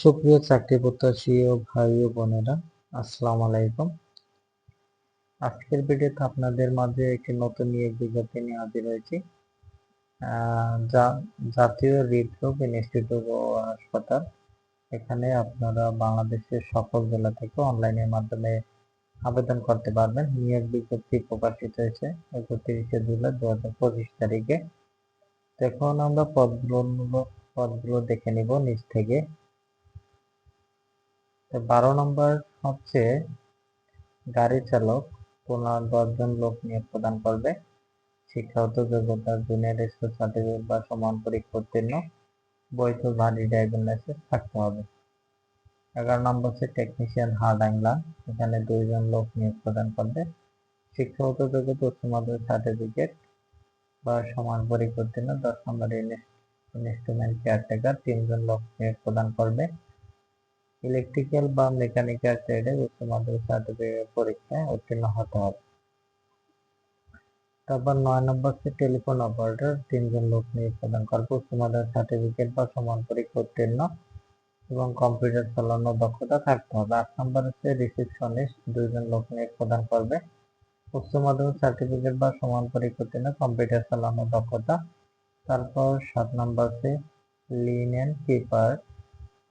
সুপ্রিয় চাকরি প্রত্যাশী ও ভাই ও বোনেরা, আসসালামু আলাইকুম। আজকের ভিডিওতে আপনাদের মাঝে একটি নতুন নিয়োগ বিজ্ঞপ্তি নিয়ে হাজির হয়েছি। জাতীয় হৃদরোগ ইনস্টিটিউট ও হাসপাতাল। এখানে আপনারা বাংলাদেশের সকল জেলা থেকে অনলাইনের মাধ্যমে আবেদন করতে পারবেন। নিয়োগ বিজ্ঞপ্তি প্রকাশিত হয়েছে একত্রিশে জুলাই দু হাজার পঁচিশ তারিখে। দেখুন আমরা পদগুলো পদগুলো দেখে নিব নিচ থেকে। বারো নম্বর হচ্ছে গাড়ি চালক, পনেরো দশজন লোক নিয়োগ প্রদান করবে। শিক্ষাগত যোগ্যতা, জুনিয়র স্কুল সার্টিফিকেট বা সমান পরীক্ষা উত্তীর্ণ। বৈধ ভারী ড্রাইভিং লাইসেন্স থাকতে হবে। এগারো নম্বর হচ্ছে টেকনিশিয়ান হার্ড অ্যাংলার এখানে দুইজন লোক নিয়োগ প্রদান করবে। শিক্ষাগত যোগ্যতা, উচ্চ মাধ্যমিক সার্টিফিকেট বা সমান পরীক্ষা উত্তীর্ণ। দশ নম্বর ইনস্ট্রুমেন্ট কেয়ারটেকার তিনজন লোক নিয়োগ প্রদান করবে। ইলেকট্রিক্যাল বা মেকানিক্যাল ট্রেডে উচ্চ মাধ্যমিক সার্টিফিকেট পরীক্ষায় উত্তীর্ণ হতে হবে। তারপর নয় নম্বর হচ্ছে টেলিফোন অপারেটর তিনজন লোক নিয়োগ প্রদান করবে উচ্চ মাধ্যমিক সার্টিফিকেট বা সমান পরীক্ষা উত্তীর্ণ এবং কম্পিউটার চালানোর দক্ষতা থাকতে হবে। আট নম্বর হচ্ছে রিসেপশনিস্ট দুইজন লোক নিয়োগ প্রদান করবে উচ্চ মাধ্যমিক সার্টিফিকেট বা সমান পরীক্ষা উত্তীর্ণ কম্পিউটার চালানোর দক্ষতা। তারপর সাত নম্বর হচ্ছে লিনেন কিপার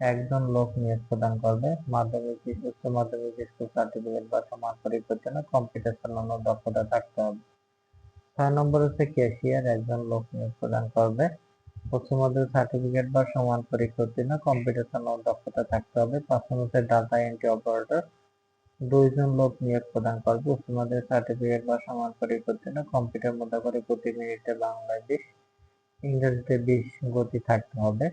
একজন লোক নিয়োগ প্রদান করবে। মাধ্যমিক উচ্চ মাধ্যমিক স্কুল সার্টিফিকেট বা সমান পরীক্ষার জন্য কম্পিউটার চালানোর দক্ষতা থাকতে হবে। ছয় নম্বর হচ্ছে ক্যাশিয়ার একজন লোক নিয়োগ প্রদান করবে। উচ্চ মাধ্যমিক সার্টিফিকেট বা সমান পরীক্ষা উত্তীর্ণ কম্পিউটার চালানোর দক্ষতা থাকতে হবে। পাঁচ নম্বর ডাটা এন্ট্রি অপারেটর দুইজন লোক নিয়োগ প্রদান করবে। উচ্চ মাধ্যমিক সার্টিফিকেট বা সমান পরীক্ষা উত্তীর্ণ কম্পিউটার মধ্যে করে প্রতি মিনিটে বাংলাদেশ, ইংরেজিতে বিশ গতি থাকতে হবে।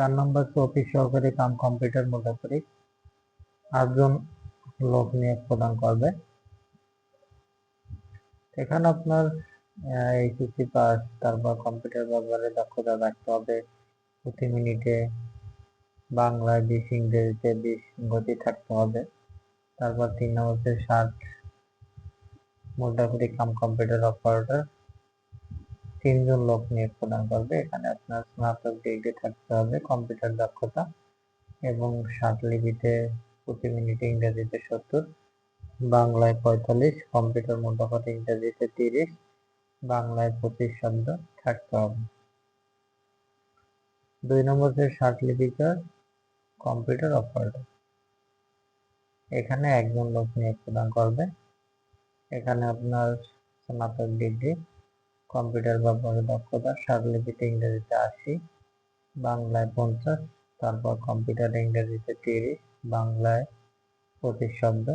চার নম্বর অফিস সহকারী কাম কম্পিউটার মোটামুটি আটজন লোক নিয়োগ প্রদান করবে। এখানে আপনার এইচএসসি পাস তারপর কম্পিউটার ব্যবহারে দক্ষতা রাখতে হবে। প্রতি মিনিটে বাংলায় বিশ, ইংরেজিতে বিশ গতি থাকতে হবে। তারপর তিন নম্বর হচ্ছে ষাট। মোটামুটি কাম কম্পিউটার অপারেটর তিনজন লোক নিয়োগ প্রদান করবে। এখানে আপনার স্নাতক ডিগ্রি থাকতে হবে, কম্পিউটার দক্ষতা এবং লিপিতে প্রতি মিনিটে ইংরেজিতে সত্তর, বাংলায় পঁয়তাল্লিশ, কম্পিউটার মোটামুটি ইংরেজিতে তিরিশ, বাংলায় পঁচিশ শব্দ থাকতে হবে। দুই নম্বর ষাট লিপিকার কম্পিউটার অপারেটর, এখানে একজন লোক নিয়োগ প্রদান করবে। এখানে আপনার স্নাতক ডিগ্রি কম্পিউটার ব্যবহারে দক্ষতা স্বরলিপিতে ইংরেজিতে আশি, বাংলায় পঞ্চাশ, তারপর কম্পিউটার ইংরেজিতে তিরিশ, বাংলায় পঁচিশ শব্দ।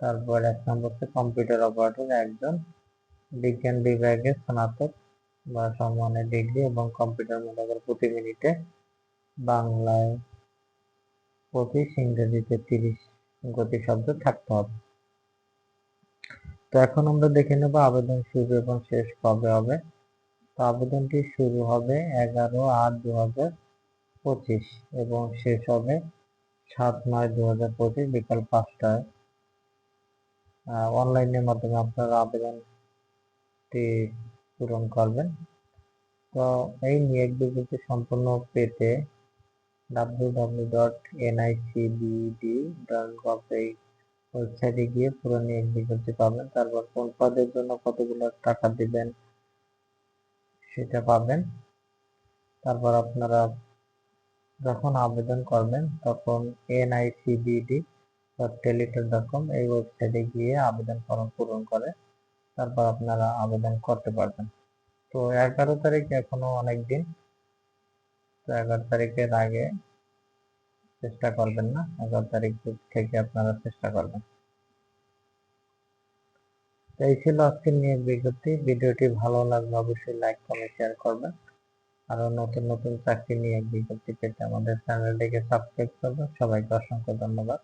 তারপর এক নম্বর হচ্ছে কম্পিউটার অপারেটর একজন বিজ্ঞান বিভাগে স্নাতক বা সম্মানের ডিগ্রি এবং কম্পিউটার মোটামুটি প্রতি মিনিটে বাংলায় পঁচিশ, ইংরেজিতে তিরিশ গতি শব্দ থাকতে হবে। তো এখন আমরা দেখে নেব আবেদন শুরু এবং শেষ কবে হবে। তো আবেদনটি শুরু হবে এগারো আট দু হাজার পঁচিশ এবং শেষ হবে সাত নয় দু হাজার পঁচিশ বিকাল পাঁচটায়। অনলাইনের মাধ্যমে আপনারা আবেদনটি পূরণ করবেন। তো এই নিয়োগ বিজ্ঞপ্তি সম্পূর্ণ পেতে W W dot NICBD dot gov ওয়েবসাইটে গিয়ে পুরো নিয়োগ বিজ্ঞপ্তি পাবেন। তারপর কোন পদের জন্য কতগুলো টাকা দিবেন সেটা পাবেন। তারপর আপনারা যখন আবেদন করবেন তখন NICBD dot Teletalk dot com এই ওয়েবসাইটে গিয়ে আবেদন ফর্ম পূরণ করে, তারপর আপনারা আবেদন করতে পারবেন। তো এগারো তারিখ এখনও অনেক দিন। তো এগারো তারিখের আগে চেষ্টা করবেন না, এগারো তারিখ থেকে আপনারা চেষ্টা করবেন। তো এই ছিল আজকের নিয়োগ বিজ্ঞপ্তি। ভিডিওটি ভালো লাগলে অবশ্যই লাইক কমেন্ট শেয়ার করবেন। আরও নতুন নতুন চাকরি নিয়ে বিজ্ঞপ্তি পেতে আমাদের চ্যানেলটিকে সাবস্ক্রাইব করবেন। সবাইকে অসংখ্য ধন্যবাদ।